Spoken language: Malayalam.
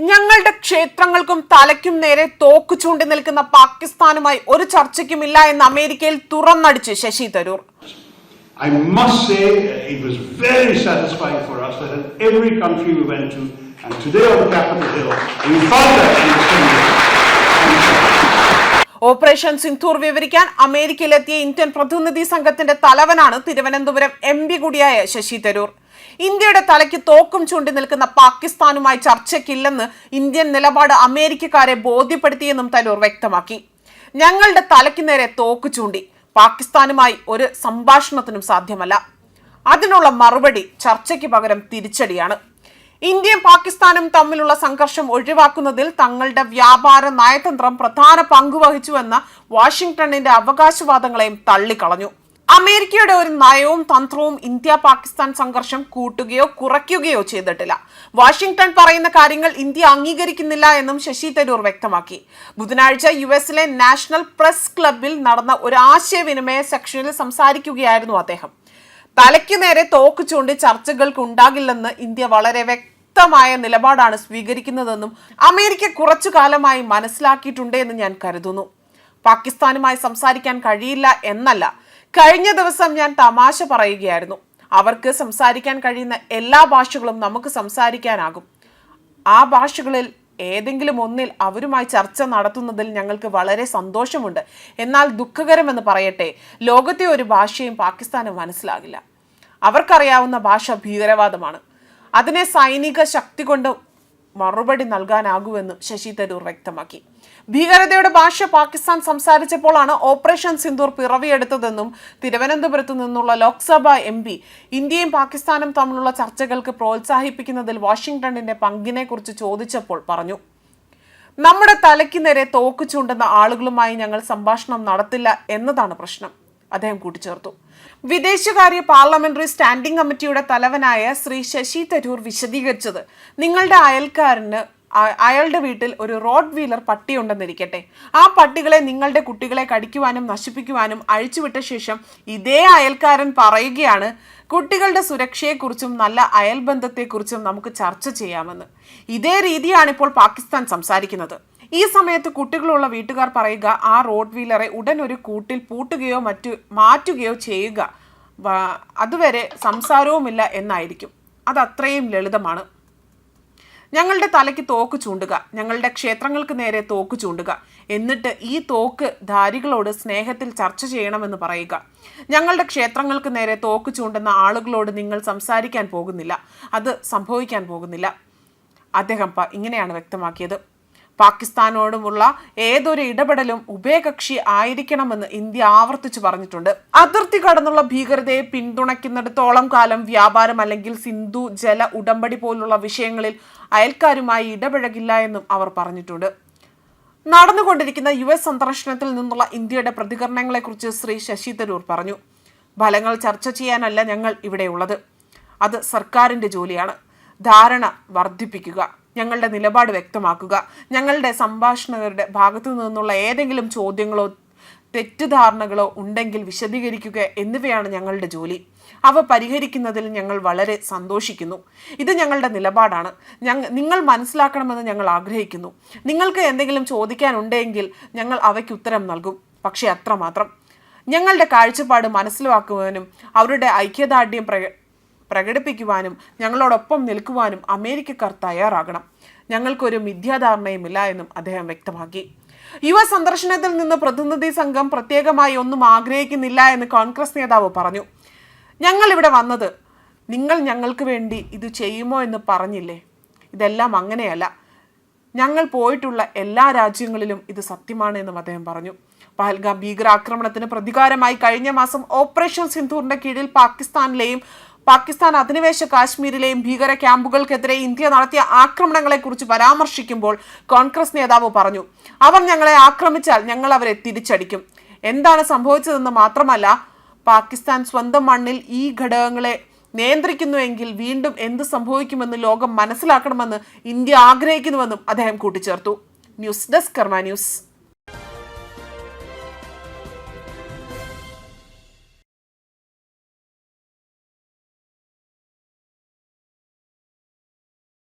ഞങ്ങളുടെ ക്ഷേത്രങ്ങൾക്കും തലയ്ക്കും നേരെ തോക്ക് ചൂണ്ടി നിൽക്കുന്ന പാകിസ്ഥാനുമായി ഒരു ചർച്ചയ്ക്കുമില്ല എന്ന് അമേരിക്കയിൽ തുറന്നടിച്ച് Shashi Tharoor I must say it was very satisfying for us that in every country we went to, and today on Capitol Hill, we found that in the. Operation Sindoor വിവരിക്കാൻ അമേരിക്കയിലെത്തിയ ഇന്ത്യൻ പ്രതിനിധി സംഘത്തിന്റെ തലവനാണ് തിരുവനന്തപുരം എം പി കൂടിയായ ശശി തരൂർ ഇന്ത്യയുടെ തലയ്ക്ക് തോക്കും ചൂണ്ടി നിൽക്കുന്ന പാകിസ്ഥാനുമായി ചർച്ചയ്ക്കില്ലെന്ന് ഇന്ത്യൻ നിലപാട് അമേരിക്കക്കാരെ ബോധ്യപ്പെടുത്തിയെന്നും തരൂർ വ്യക്തമാക്കി. ഞങ്ങളുടെ തലയ്ക്ക് നേരെ തോക്ക് ചൂണ്ടി. പാകിസ്ഥാനുമായി ഒരു സംഭാഷണത്തിനും സാധ്യമല്ല. അതിനുള്ള മറുപടി ചർച്ചയ്ക്ക് പകരം തിരിച്ചടിയാണ്. ഇന്ത്യയും പാകിസ്ഥാനും തമ്മിലുള്ള സംഘർഷം ഒഴിവാക്കുന്നതിൽ തങ്ങളുടെ വ്യാപാര നയതന്ത്രം പ്രധാന പങ്കുവഹിച്ചുവെന്ന വാഷിംഗ്ടണിന്റെ അവകാശവാദങ്ങളെയും തള്ളിക്കളഞ്ഞു. അമേരിക്കയുടെ ഒരു നയവും തന്ത്രവും ഇന്ത്യ പാകിസ്ഥാൻ സംഘർഷം കൂട്ടുകയോ കുറയ്ക്കുകയോ ചെയ്തിട്ടില്ല. വാഷിംഗ്ടൺ പറയുന്ന കാര്യങ്ങൾ ഇന്ത്യ അംഗീകരിക്കുന്നില്ല എന്നും ശശി തരൂർ വ്യക്തമാക്കി. ബുധനാഴ്ച യു എസിലെ നാഷണൽ പ്രസ് ക്ലബിൽ നടന്ന ഒരു ആശയവിനിമയ സെക്ഷനിൽ സംസാരിക്കുകയായിരുന്നു അദ്ദേഹം. തലയ്ക്ക് നേരെ തോക്ക് ചൂണ്ടി ചർച്ചകൾക്ക് ഉണ്ടാകില്ലെന്ന് ഇന്ത്യ വളരെ വ്യക്തമായ നിലപാടാണ് സ്വീകരിക്കുന്നതെന്നും അമേരിക്ക കുറച്ചു കാലമായി മനസ്സിലാക്കിയിട്ടുണ്ട് എന്ന് ഞാൻ കരുതുന്നു. പാകിസ്ഥാനുമായി സംസാരിക്കാൻ കഴിയില്ല എന്നല്ല കഴിഞ്ഞ ദിവസം ഞാൻ തമാശ പറയുകയായിരുന്നു. അവർക്ക് സംസാരിക്കാൻ കഴിയുന്ന എല്ലാ ഭാഷകളും നമുക്ക് സംസാരിക്കാനാകും. ആ ഭാഷകളിൽ ഏതെങ്കിലും ഒന്നിൽ അവരുമായി ചർച്ച നടത്തുന്നതിൽ ഞങ്ങൾക്ക് വളരെ സന്തോഷമുണ്ട്. എന്നാൽ ദുഃഖകരമെന്ന് പറയട്ടെ ലോകത്തെ ഒരു ഭാഷയും പാകിസ്ഥാന് മനസ്സിലാകില്ല. അവർക്കറിയാവുന്ന ഭാഷ ഭീകരവാദമാണ്. അതിനെ സൈനിക ശക്തി കൊണ്ട് മറുപടി നൽകാനാകുമെന്നും ശശി തരൂർ വ്യക്തമാക്കി. ഭീകരതയുടെ ഭാഷ പാകിസ്ഥാൻ സംസാരിച്ചപ്പോഴാണ് ഓപ്പറേഷൻ സിന്ദൂർ പിറവിയെടുത്തതെന്നും തിരുവനന്തപുരത്ത് നിന്നുള്ള ലോക്സഭ എം പി ഇന്ത്യയും പാകിസ്ഥാനും തമ്മിലുള്ള ചർച്ചകൾക്ക് പ്രോത്സാഹിപ്പിക്കുന്നതിൽ വാഷിംഗ്ടണിന്റെ പങ്കിനെക്കുറിച്ച് ചോദിച്ചപ്പോൾ പറഞ്ഞു. നമ്മുടെ തലയ്ക്ക് നേരെ തോക്ക് ചൂണ്ടുന്ന ആളുകളുമായി ഞങ്ങൾ സംഭാഷണം നടത്തില്ല എന്നതാണ് പ്രശ്നം അദ്ദേഹം കൂട്ടിച്ചേർത്തു. വിദേശകാര്യ പാർലമെന്ററി സ്റ്റാൻഡിംഗ് കമ്മിറ്റിയുടെ തലവനായ ശ്രീ ശശി തരൂർ വിശദീകരിച്ചത് നിങ്ങളുടെ അയൽക്കാരന് അയാളുടെ വീട്ടിൽ ഒരു റോഡ് വീലർ പട്ടിയുണ്ടെന്നിരിക്കട്ടെ ആ പട്ടികളെ നിങ്ങളുടെ കുട്ടികളെ കടിക്കുവാനും നശിപ്പിക്കുവാനും അഴിച്ചുവിട്ട ശേഷം ഇതേ അയൽക്കാരൻ പറയുകയാണ് കുട്ടികളുടെ സുരക്ഷയെക്കുറിച്ചും നല്ല അയൽബന്ധത്തെക്കുറിച്ചും നമുക്ക് ചർച്ച ചെയ്യാമെന്ന്. ഇതേ രീതിയാണ് ഇപ്പോൾ പാകിസ്ഥാൻ സംസാരിക്കുന്നത്. ഈ സമയത്ത് കുട്ടികളുള്ള വീട്ടുകാർ പറയുക ആ റോഡ് വീലറെ ഉടൻ ഒരു കൂട്ടിൽ പൂട്ടുകയോ മറ്റു മാറ്റുകയോ ചെയ്യുക. അതുവരെ സംസാരവുമില്ല എന്നായിരിക്കും. അത് അത്രയും ലളിതമാണ്. ഞങ്ങളുടെ തലയ്ക്ക് തോക്ക് ചൂണ്ടുക ഞങ്ങളുടെ ക്ഷേത്രങ്ങൾക്ക് നേരെ തോക്ക് ചൂണ്ടുക എന്നിട്ട് ഈ തോക്ക് ധാരികളോട് സ്നേഹത്തിൽ ചർച്ച ചെയ്യണമെന്ന് പറയുക. ഞങ്ങളുടെ ക്ഷേത്രങ്ങൾക്ക് നേരെ തോക്ക് ചൂണ്ടുന്ന ആളുകളോട് നിങ്ങൾ സംസാരിക്കാൻ പോകുന്നില്ല. അത് സംഭവിക്കാൻ പോകുന്നില്ല. അദ്ദേഹം ഇങ്ങനെയാണ് വ്യക്തമാക്കിയത്. പാകിസ്ഥാനോടുമുള്ള ഏതൊരു ഇടപെടലും ഉഭയകക്ഷി ആയിരിക്കണമെന്ന് ഇന്ത്യ ആവർത്തിച്ചു പറഞ്ഞിട്ടുണ്ട്. അതിർത്തി കടന്നുള്ള ഭീകരതയെ പിന്തുണയ്ക്കുന്നിടത്തോളം കാലം വ്യാപാരം അല്ലെങ്കിൽ സിന്ധു ജല ഉടമ്പടി പോലുള്ള വിഷയങ്ങളിൽ അയൽക്കാരുമായി ഇടപഴകില്ല എന്നും അവർ പറഞ്ഞിട്ടുണ്ട്. നടന്നുകൊണ്ടിരിക്കുന്ന യു എസ് സന്ദർശനത്തിൽ നിന്നുള്ള ഇന്ത്യയുടെ പ്രതികരണങ്ങളെക്കുറിച്ച് ശ്രീ ശശി തരൂർ പറഞ്ഞു. ഫലങ്ങൾ ചർച്ച ചെയ്യാനല്ല ഞങ്ങൾ ഇവിടെയുള്ളത്. അത് സർക്കാരിന്റെ ജോലിയാണ്. ധാരണ വർദ്ധിപ്പിക്കുക. ഞങ്ങളുടെ നിലപാട് വ്യക്തമാക്കുക. ഞങ്ങളുടെ സംഭാഷണകരുടെ ഭാഗത്തു നിന്നുള്ള ഏതെങ്കിലും ചോദ്യങ്ങളോ തെറ്റിദ്ധാരണകളോ ഉണ്ടെങ്കിൽ വിശദീകരിക്കുക എന്നിവയാണ് ഞങ്ങളുടെ ജോലി. അവ പരിഹരിക്കുന്നതിൽ ഞങ്ങൾ വളരെ സന്തോഷിക്കുന്നു. ഇത് ഞങ്ങളുടെ നിലപാടാണ്. ഞങ്ങൾ നിങ്ങൾ മനസ്സിലാക്കണമെന്ന് ഞങ്ങൾ ആഗ്രഹിക്കുന്നു. നിങ്ങൾക്ക് എന്തെങ്കിലും ചോദിക്കാനുണ്ടെങ്കിൽ ഞങ്ങൾ അവയ്ക്ക് ഉത്തരം നൽകും. പക്ഷേ അത്രമാത്രം. ഞങ്ങളുടെ കാഴ്ചപ്പാട് മനസ്സിലാക്കുവാനും അവരുടെ ഐക്യദാർഢ്യം പ്രകടിപ്പിക്കുവാനും ഞങ്ങളോടൊപ്പം നിൽക്കുവാനും അമേരിക്കക്കാർ തയ്യാറാകണം. ഞങ്ങൾക്കൊരു മിഥ്യാധാരണയുമില്ല എന്നും അദ്ദേഹം വ്യക്തമാക്കി. യുവ സന്ദർശനത്തിൽ നിന്ന് പ്രതിനിധി സംഘം പ്രത്യേകമായി ഒന്നും ആഗ്രഹിക്കുന്നില്ല എന്ന് കോൺഗ്രസ് നേതാവ് പറഞ്ഞു. ഞങ്ങൾ ഇവിടെ വന്നത് നിങ്ങൾ ഞങ്ങൾക്ക് വേണ്ടി ഇത് ചെയ്യുമോ എന്ന് പറഞ്ഞില്ലേ? ഇതെല്ലാം അങ്ങനെയല്ല. ഞങ്ങൾ പോയിട്ടുള്ള എല്ലാ രാജ്യങ്ങളിലും ഇത് സത്യമാണ് എന്നും അദ്ദേഹം പറഞ്ഞു. പഹൽഗാം ഭീകരാക്രമണത്തിന് പ്രതികാരമായി കഴിഞ്ഞ മാസം ഓപ്പറേഷൻ സിന്ധൂറിന്റെ കീഴിൽ പാകിസ്ഥാനിലെയും പാകിസ്ഥാൻ അധിനിവേശ കാശ്മീരിലെയും ഭീകര ക്യാമ്പുകൾക്കെതിരെ ഇന്ത്യ നടത്തിയ ആക്രമണങ്ങളെക്കുറിച്ച് പരാമർശിക്കുമ്പോൾ കോൺഗ്രസ് നേതാവ് പറഞ്ഞു അവർ ഞങ്ങളെ ആക്രമിച്ചാൽ ഞങ്ങൾ അവരെ തിരിച്ചടിക്കും. എന്താണ് സംഭവിച്ചതെന്ന് മാത്രമല്ല പാകിസ്ഥാൻ സ്വന്തം മണ്ണിൽ ഈ ഘടകങ്ങളെ നിയന്ത്രിക്കുന്നുവെങ്കിൽ വീണ്ടും എന്ത് സംഭവിക്കുമെന്ന് ലോകം മനസ്സിലാക്കണമെന്ന് ഇന്ത്യ ആഗ്രഹിക്കുന്നുവെന്നും അദ്ദേഹം കൂട്ടിച്ചേർത്തു. News desk Karma news.